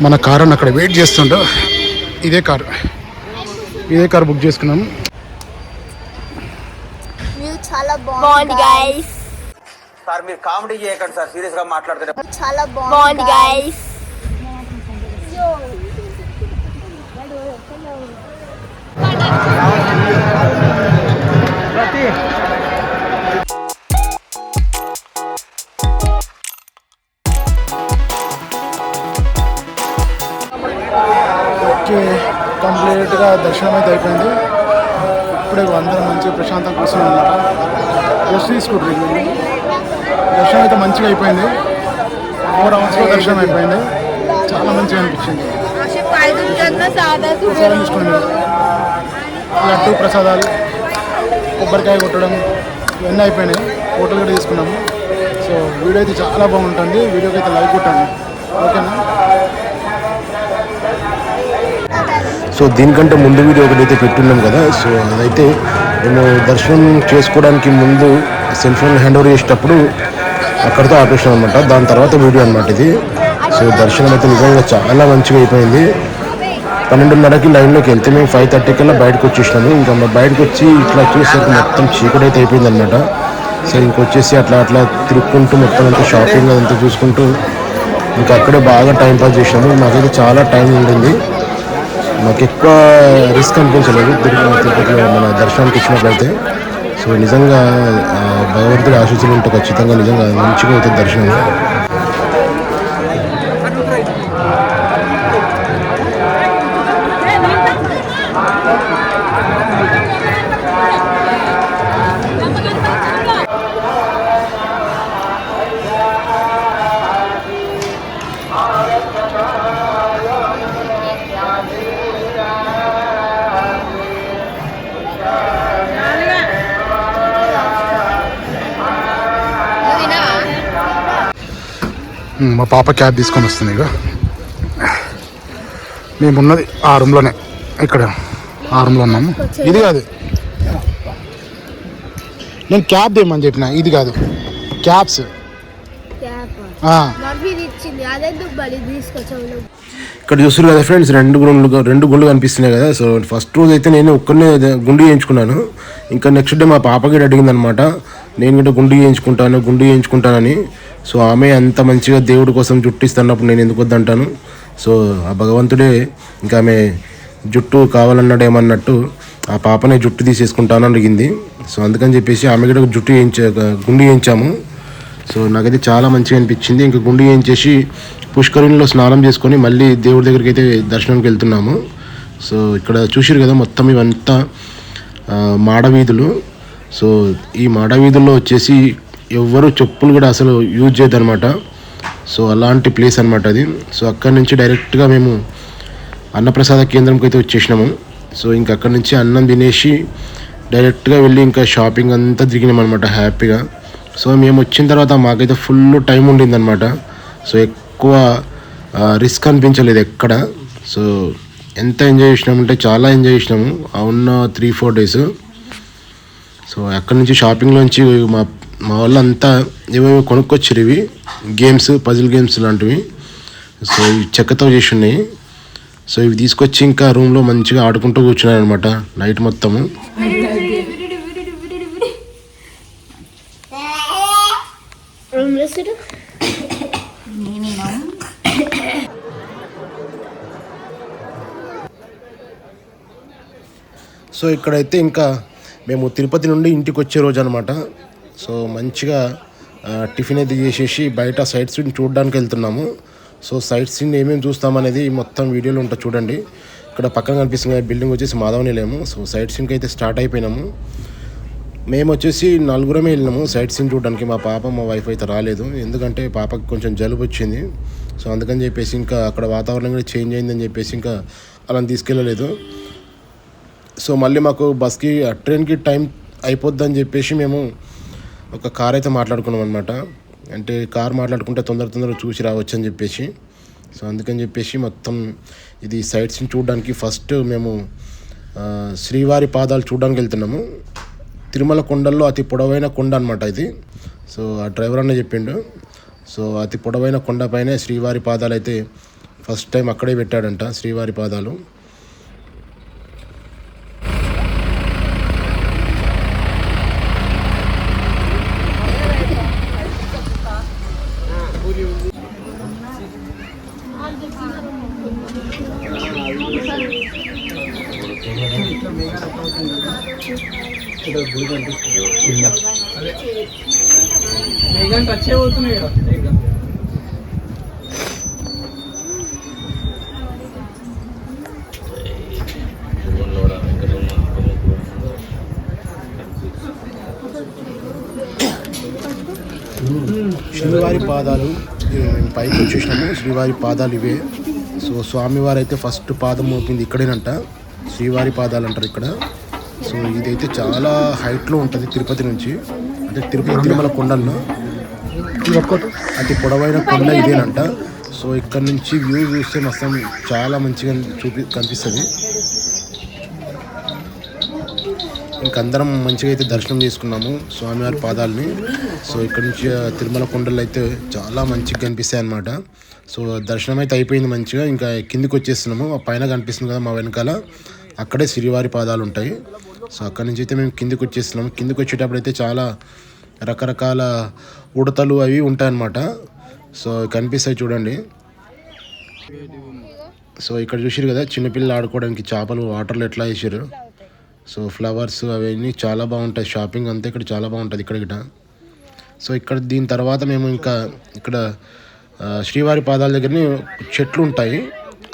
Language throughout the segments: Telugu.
మన కారు అన్న అక్కడ వెయిట్ చేస్తుండో ఇదే కారు. ఇదే కారు బుక్ చేసుకున్నాం. వ్యూ చాలా బాగుంది బాగుంది గైస్ సార్ మీరు కామెడీ చేయకండి సార్ సీరియస్గా మాట్లాడుతున్నారు చాలా బాగుంది బాగుంది గైస్ తీసుకుంటారు దర్శనం అయితే మంచిగా అయిపోయింది. ఫోర్ అవర్స్లో దర్శనం అయిపోయింది. చాలా మంచిగా అనిపించింది. ప్రసాదం తీసుకోండి. లడ్డు ప్రసాదాలు కొబ్బరికాయ కొట్టడం ఇవన్నీ అయిపోయినాయి. హోటల్ కూడా తీసుకున్నాము సో వీడియో అయితే చాలా బాగుంటుంది. వీడియోకి అయితే లైక్ కొట్టండి. ఓకేనా సో దీనికంటే ముందు వీడియో ఒకటైతే పెట్టున్నాం కదా. సో అదైతే మేము దర్శనం చేసుకోవడానికి ముందు సెల్ ఫోన్ హ్యాండ్ ఓవర్ చేసేటప్పుడు అక్కడితో ఆపేసాం అనమాట దాని తర్వాత వీడియో అనమాట ఇది. సో దర్శనం అయితే నిజంగా చాలా మంచిగా అయిపోయింది. పన్నెండున్నరకి లైన్లోకి వెళ్తే మేము ఫైవ్ థర్టీ కల్లా బయటకు వచ్చేసినాము. ఇంకా బయటకు వచ్చి ఇట్లా చూసేసరికి మొత్తం చీకటి అయితే అయిపోయింది అనమాట సో ఇంకొచ్చేసి అట్లా అట్లా తిరుక్కుంటూ మొత్తం అంతా షాపింగ్ అదంతా చూసుకుంటూ ఇంకా అక్కడే బాగా టైం పాస్ చేసినాము. మాకైతే చాలా టైం ఉండింది. మాకు ఎక్కువ రిస్క్ అనిపించలేదు. తిరుపతి తిరుపతిలో మన దర్శనానికి వచ్చినట్లయితే. సో నిజంగా భగవంతుడి ఆశీస్సులు ఉంటే ఖచ్చితంగా నిజంగా మంచిగా అవుతుంది దర్శనం. మా పాప క్యాబ్ తీసుకొని వస్తుంది ఇక మేమున్నది ఆ రూమ్లోనే. ఇక్కడ ఆ రూమ్లో ఉన్నాము. ఇది కాదు. నేను క్యాబ్ దేమని చెప్పిన ఇది కాదు. క్యాబ్స్. ఇక్కడ చూస్తారు కదా ఫ్రెండ్స్ రెండు గుండ్లు రెండు గుండ్లు కనిపిస్తున్నాయి కదా. సో ఫస్ట్ రోజు అయితే నేను ఒక్కనే గుండు చేయించుకున్నాను. ఇంకా నెక్స్ట్ డే మా పాపకి అడిగింది అనమాట నేను కూడా గుండు చేయించుకుంటాను గుండు చేయించుకుంటానని. సో ఆమె అంత మంచిగా దేవుడి కోసం జుట్టు ఇస్తున్నప్పుడు నేను ఎందుకు వద్దంటాను? సో ఆ భగవంతుడే ఇంకా ఆమె జుట్టు కావాలన్నాడు ఏమన్నట్టు ఆ పాపనే జుట్టు తీసేసుకుంటాను అడిగింది. సో అందుకని చెప్పేసి ఆమె కూడా జుట్టు చేయించా గుండు చేయించాము. సో నాకైతే చాలా మంచిగా అనిపించింది. ఇంకా గుండు చేయించేసి పుష్కరిణిలో స్నానం చేసుకొని మళ్ళీ దేవుడి దగ్గరికి అయితే దర్శనానికి వెళ్తున్నాము. సో ఇక్కడ చూసిరు కదా మొత్తం ఇవంతా మాడవీధులు. సో ఈ మాడవీధుల్లో వచ్చేసి ఎవ్వరు చెప్పులు కూడా అసలు యూజ్ చేయదన్నమాట. సో అలాంటి ప్లేస్ అనమాట అది. సో అక్కడి నుంచి డైరెక్ట్గా మేము అన్నప్రసాద కేంద్రంకి అయితే వచ్చేసినాము. సో ఇంక అక్కడి నుంచి అన్నం తినేసి డైరెక్ట్గా వెళ్ళి ఇంకా షాపింగ్ అంతా దిగినాం అనమాట హ్యాపీగా. సో మేము వచ్చిన తర్వాత మాకైతే ఫుల్ టైం ఉండిందనమాట సో ఎక్కువ రిస్క్ అనిపించలేదు ఎక్కడ. సో ఎంత ఎంజాయ్ చేసినామంటే చాలా ఎంజాయ్ చేసినాము. ఆ ఉన్న త్రీ ఫోర్ డేస్ సో అక్కడి నుంచి షాపింగ్లోంచి మా మా వాళ్ళంతా ఏవేవో కొనుక్కొచ్చారు ఇవి. గేమ్స్ పజిల్ గేమ్స్ లాంటివి. సో ఇవి చెక్కతో చేసి ఉన్నాయి సో ఇవి తీసుకొచ్చి ఇంకా రూమ్లో మంచిగా ఆడుకుంటూ కూర్చున్నాను అనమాట నైట్ మొత్తము సో ఇక్కడైతే ఇంకా మేము తిరుపతి నుండి ఇంటికి వచ్చే రోజు అనమాట సో మంచిగా టిఫిన్ అయితే చేసేసి బయట సైట్ సీన్ చూడడానికి వెళ్తున్నాము. సో సైట్ సీన్ ఏమేమి చూస్తామనేది మొత్తం వీడియోలో ఉంటుంది చూడండి. ఇక్కడ పక్కన కనిపిస్తుంది బిల్డింగ్ వచ్చేసి మాధవనిలేము సో సైట్ సీన్కి అయితే స్టార్ట్ అయిపోయినాము. మేము వచ్చేసి నలుగురమే వెళ్ళినాము సైట్ సీన్ చూడడానికి. మా పాప మా వైఫ్ అయితే రాలేదు. ఎందుకంటే పాపకి కొంచెం జలుబు వచ్చింది. సో అందుకని చెప్పేసి ఇంకా అక్కడ వాతావరణం కూడా చేంజ్ అయిందని చెప్పేసి ఇంకా అలా తీసుకెళ్ళలేదు. సో మళ్ళీ మాకు బస్కి ఆ ట్రైన్కి టైం అయిపోద్దని చెప్పేసి మేము ఒక కార్ అయితే మాట్లాడుకున్నాం అనమాట అంటే కార్ మాట్లాడుకుంటే తొందర తొందరగా చూసి రావచ్చు అని చెప్పేసి. సో అందుకని చెప్పేసి మొత్తం ఇది సైట్స్ని చూడడానికి ఫస్ట్ మేము శ్రీవారి పాదాలు చూడడానికి వెళ్తున్నాము. తిరుమల కొండల్లో అతి పొడవైన కొండ అనమాట ఇది. సో ఆ డ్రైవర్ అన్న చెప్పిండు. సో అతి పొడవైన కొండపైనే శ్రీవారి పాదాలు అయితే ఫస్ట్ టైం అక్కడే పెట్టాడంట శ్రీవారి పాదాలు. మేఘానికి వచ్చే పోతున్నాయి కదా పాదాలు. మేము పైకి వచ్చేసినాము. శ్రీవారి పాదాలు ఇవే. సో స్వామివారు అయితే ఫస్ట్ పాదం మోపింది ఇక్కడేనంట. శ్రీవారి పాదాలు అంటారు ఇక్కడ. సో ఇదైతే చాలా హైట్లో ఉంటుంది తిరుపతి నుంచి. అంటే తిరుపతి తిరుమల కొండల్లో. అతి పొడవైన కొండ ఇదేనంట. సో ఇక్కడ నుంచి వ్యూ చూస్తే మొత్తం చాలా మంచిగా చూపి కనిపిస్తుంది. ఇంకందరం మంచిగా అయితే దర్శనం చేసుకున్నాము స్వామివారి పాదాలని. సో ఇక్కడ నుంచి తిరుమల కొండలు అయితే చాలా మంచిగా కనిపిస్తాయి అన్నమాట. సో దర్శనం అయితే అయిపోయింది మంచిగా. ఇంకా కిందికి వచ్చేస్తున్నాము. ఆ పైన కనిపిస్తుంది కదా మా వెనకాల. అక్కడే శ్రీవారి పాదాలు ఉంటాయి. సో అక్కడి నుంచి అయితే మేము కిందికి వచ్చేస్తున్నాము. కిందికి వచ్చేటప్పుడు అయితే చాలా రకరకాల ఉడతలు అవి ఉంటాయన్నమాట సో కనిపిస్తాయి చూడండి. సో ఇక్కడ చూసారు కదా చిన్నపిల్లలు ఆడుకోవడానికి చేపలు వాటర్లో ఎట్లా వేసారు సో ఫ్లవర్స్ అవన్నీ చాలా బాగుంటాయి. షాపింగ్ అంతా ఇక్కడ చాలా బాగుంటుంది ఇక్కడ గిట. సో ఇక్కడ దీని తర్వాత మేము ఇంకా ఇక్కడ శ్రీవారి పాదాల దగ్గరని చెట్లు ఉంటాయి.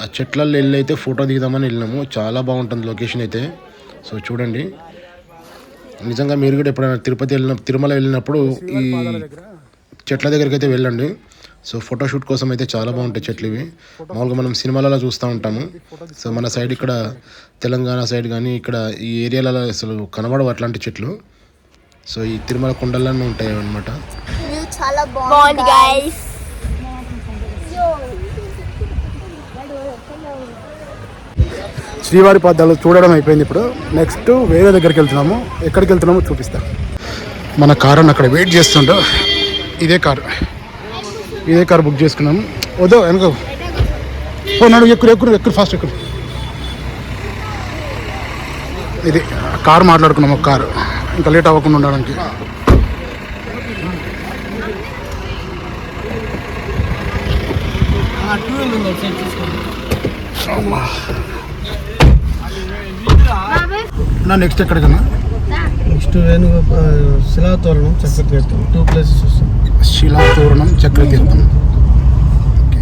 ఆ చెట్లలో వెళ్ళి అయితే ఫోటో దిగుదామని వెళ్ళినాము. చాలా బాగుంటుంది లొకేషన్ అయితే. సో చూడండి. నిజంగా మీరు కూడా ఎప్పుడైనా తిరుపతి వెళ్ళిన తిరుమల వెళ్ళినప్పుడు ఈ చెట్ల దగ్గరికి అయితే వెళ్ళండి. సో ఫోటోషూట్ కోసం అయితే చాలా బాగుంటాయి చెట్లు ఇవి. మామూలుగా మనం సినిమాలలో చూస్తూ ఉంటాము. సో మన సైడ్ ఇక్కడ తెలంగాణ సైడ్ కానీ ఇక్కడ ఈ ఏరియాలలో అసలు కనబడవు అట్లాంటి చెట్లు. సో ఈ తిరుమల కొండల్లోనే ఉంటాయి గైస్ శ్రీవారి పాదాలు చూడడం అయిపోయింది ఇప్పుడు. నెక్స్ట్ వేరే దగ్గరికి వెళ్తున్నాము. ఎక్కడికి వెళ్తున్నామో చూపిస్తా. మన కారు అక్కడ వెయిట్ చేస్తుండో. ఇదే కారు. ఇదే కారు బుక్ చేసుకున్నాము వద్దు వెనక. పోనాడు ఎక్కురు ఎక్కురు ఎక్కురు ఫాస్ట్ ఎక్కురు. ఇది కారు మాట్లాడుకున్నాము ఒక కారు. ఇంకా లేట్ అవ్వకుండా ఉండడానికి. నా నెక్స్ట్ ఎక్కడికన్నా? Next Venu Silathoranam Chakratheertham two places వస్తాం శిలాతోరణం చక్రతీర్థం.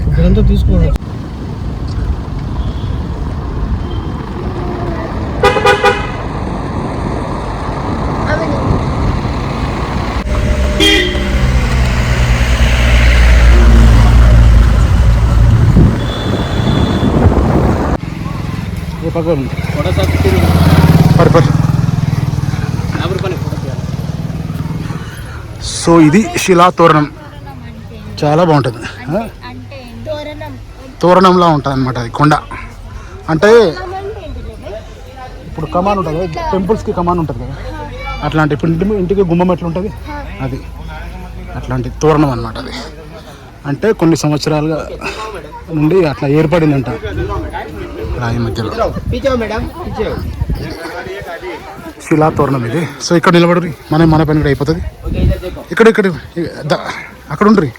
ఇక్కడంతా తీసుకోవాలి ఏ పక్క ఉంది? ఫోటో సార్ పరి పరి యాభై రూపాయలు ఫోటో తీయాలి సో ఇది శిలాతోరణం చాలా బాగుంటుంది? తోరణం. తోరణంలా ఉంటుంది అనమాట అది కొండ. అంటే ఇప్పుడు కమాన్ ఉంటుంది కదా టెంపుల్స్కి కమాన్ ఉంటుంది కదా. అట్లాంటి ఇప్పుడు ఇంటి ఇంటికి గుమ్మం ఎట్లా ఉంటుంది అది. అట్లాంటి తోరణం అనమాట అది. అంటే కొన్ని సంవత్సరాలుగా నుండి అట్లా ఏర్పడిందంట. రాయి మధ్యలో. శిలా తోరణం ఇది. సో ఇక్కడ నిలబడి మన మన పని కూడా అయిపోతుంది. ఇక్కడ ఇక్కడ అక్కడ ఉండ్రి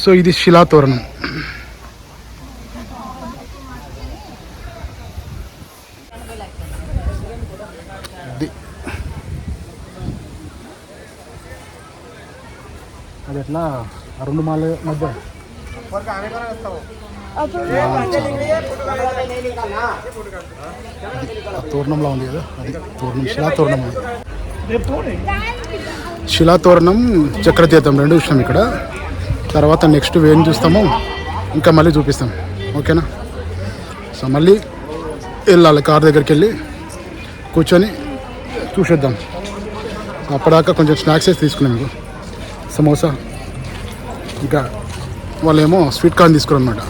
సో ఇది శిలా తోరణం. అది ఎట్లా? రెండు మాల మధ్య. తోరణంలో ఉంది కదా? అది తోరణం శిలా తోరణం ఉంది శిలాతోరణం చక్రతీర్థం రెండు చూసినాం ఇక్కడ. తర్వాత నెక్స్ట్ ఏం చూస్తామో ఇంకా మళ్ళీ చూపిస్తాం. ఓకేనా? సో మళ్ళీ వెళ్ళాలి కార్ దగ్గరికి వెళ్ళి కూర్చొని చూసేద్దాం. అప్పటిదాకా కొంచెం స్నాక్స్ వేసి తీసుకున్నాం మీకు సమోసా ఇంకా వాళ్ళేమో స్వీట్ కార్న్ తీసుకున్నారు అనమాట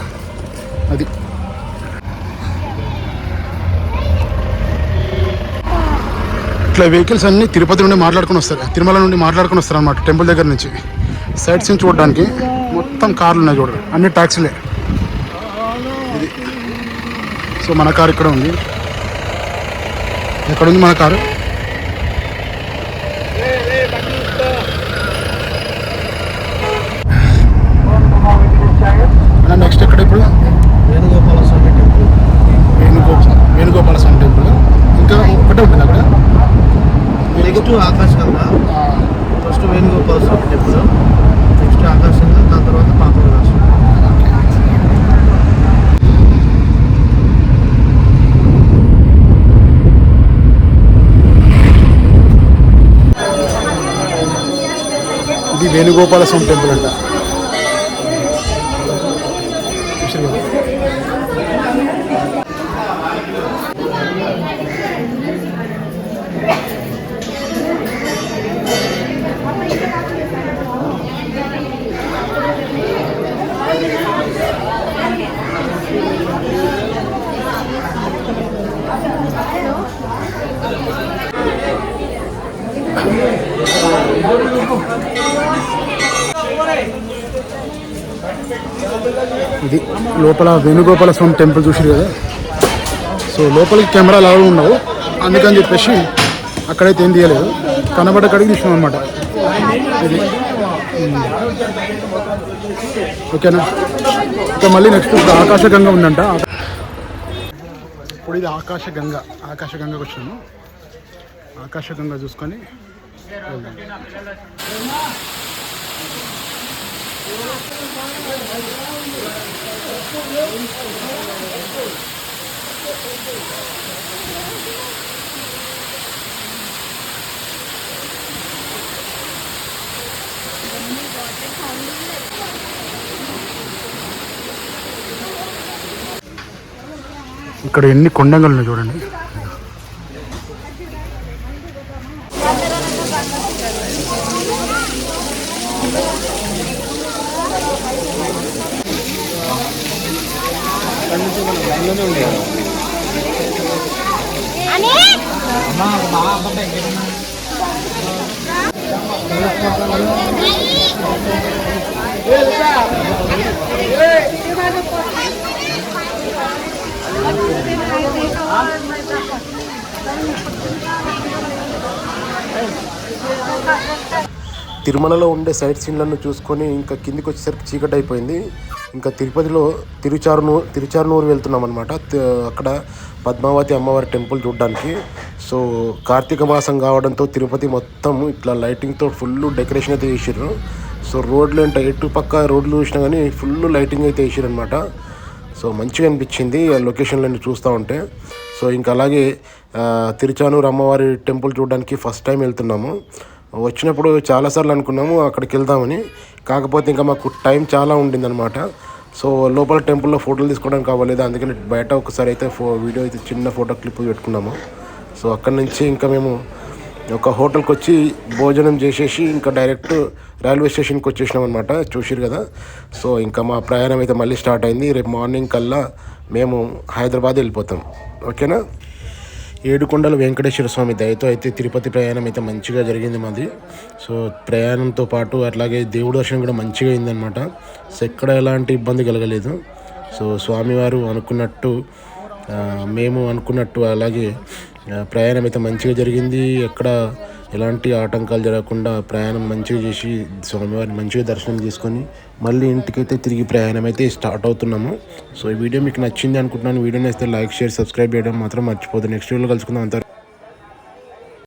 అది. ఇట్లా వెహికల్స్ అన్ని తిరుపతి నుండి మాట్లాడుకుని వస్తారు. తిరుమల నుండి మాట్లాడుకుని వస్తారు అనమాట టెంపుల్ దగ్గర నుంచి. సైట్ సీన్ చూడడానికి మొత్తం కార్లు ఉన్నాయి చూడండి అన్ని ట్యాక్సీలే. ఇది. సో మన కారు ఇక్కడ ఉంది. ఎక్కడ ఉంది మన కారు? ఇప్పుడు వేణుగోపాల స్వామి టెంపుల్. వేణుగోపాల వేణుగోపాల స్వామి టెంపుల్. ఇంకా ఒకటే ఉంటుంది అక్కడ. Next Akashaganga. First Venugopala Swamy temple. Next ఆకాశంగా దాని తర్వాత పాప వినాశం ఇది వేణుగోపాల స్వామి టెంపుల్ అంట. ఇది లోపల వేణుగోపాల స్వామి టెంపుల్ చూసారు కదా. సో లోపలికి కెమెరాలు అలా ఉండవు. అందుకని చెప్పేసి అక్కడైతే ఏం తీయలేదు. కనబడ్డ కడిగి తీసినాం అనమాట ఇది. ఓకేనా? ఇంకా మళ్ళీ నెక్స్ట్ ఇప్పుడు ఆకాశగంగా ఉందంట. ఇప్పుడు ఇది ఆకాశగంగా. ఆకాశగంగకు వచ్చినాము. ఆకాశగంగా చూసుకొని వెళ్దాం. ఇక్కడ ఎన్ని కొండంగలు చూడండి. తిరుమలలో ఉండే సైట్ సీన్లను చూసుకొని ఇంకా కిందికి వచ్చేసరికి చీకటి అయిపోయింది ఇంకా తిరుపతిలో తిరుచారునూరు తిరుచారునూరు వెళ్తున్నాం అనమాట అక్కడ పద్మావతి అమ్మవారి టెంపుల్ చూడడానికి. సో కార్తీక మాసం కావడంతో తిరుపతి మొత్తం ఇట్లా లైటింగ్తో ఫుల్ డెకరేషన్ అయితే చేసిర్రు. సో రోడ్లు అంటే ఎటు పక్క రోడ్లు చూసినా కానీ ఫుల్ లైటింగ్ అయితే వేసారు అనమాట సో మంచిగా అనిపించింది లొకేషన్లన్నీ చూస్తూ ఉంటే. సో ఇంకా అలాగే తిరుచానూరు అమ్మవారి టెంపుల్ చూడడానికి ఫస్ట్ టైం వెళ్తున్నాము. వచ్చినప్పుడు చాలాసార్లు అనుకున్నాము అక్కడికి వెళ్దామని. కాకపోతే ఇంకా మాకు టైం చాలా ఉండిందనమాట సో లోపల టెంపుల్లో ఫోటోలు తీసుకోవడానికి అవ్వలేదు అందుకని బయట ఒకసారి అయితే ఫో వీడియో అయితే చిన్న ఫోటో క్లిప్ పెట్టుకున్నాము. సో అక్కడి నుంచి ఇంకా మేము ఒక హోటల్కి వచ్చి భోజనం చేసేసి ఇంకా డైరెక్ట్ రైల్వే స్టేషన్కి వచ్చేసినాం అనమాట చూసిరు కదా. సో ఇంకా మా ప్రయాణం అయితే మళ్ళీ స్టార్ట్ అయింది. రేపు మార్నింగ్ కల్లా మేము హైదరాబాద్ వెళ్ళిపోతాం. ఓకేనా? ఏడుకొండల వెంకటేశ్వర స్వామి దయతో అయితే తిరుపతి ప్రయాణం అయితే మంచిగా జరిగింది మాది. సో ప్రయాణంతో పాటు అట్లాగే దేవుడి దర్శనం కూడా మంచిగా అయిందనమాట సో ఎక్కడ ఎలాంటి ఇబ్బంది కలగలేదు. సో స్వామివారు అనుకున్నట్టు మేము అనుకున్నట్టు అలాగే ప్రయాణం అయితే మంచిగా జరిగింది. ఎక్కడ ఎలాంటి ఆటంకాలు జరగకుండా ప్రయాణం మంచిగా చేసి స్వామివారిని మంచిగా దర్శనం చేసుకొని మళ్ళీ ఇంటికైతే తిరిగి ప్రయాణం అయితే స్టార్ట్ అవుతున్నాము. సో ఈ వీడియో మీకు నచ్చింది అనుకుంటున్నాను. వీడియో నచ్చితే లైక్ షేర్ సబ్స్క్రైబ్ చేయడం మాత్రం మర్చిపోదు నెక్స్ట్ వీడియోలో కలుసుకుందాం. అంతా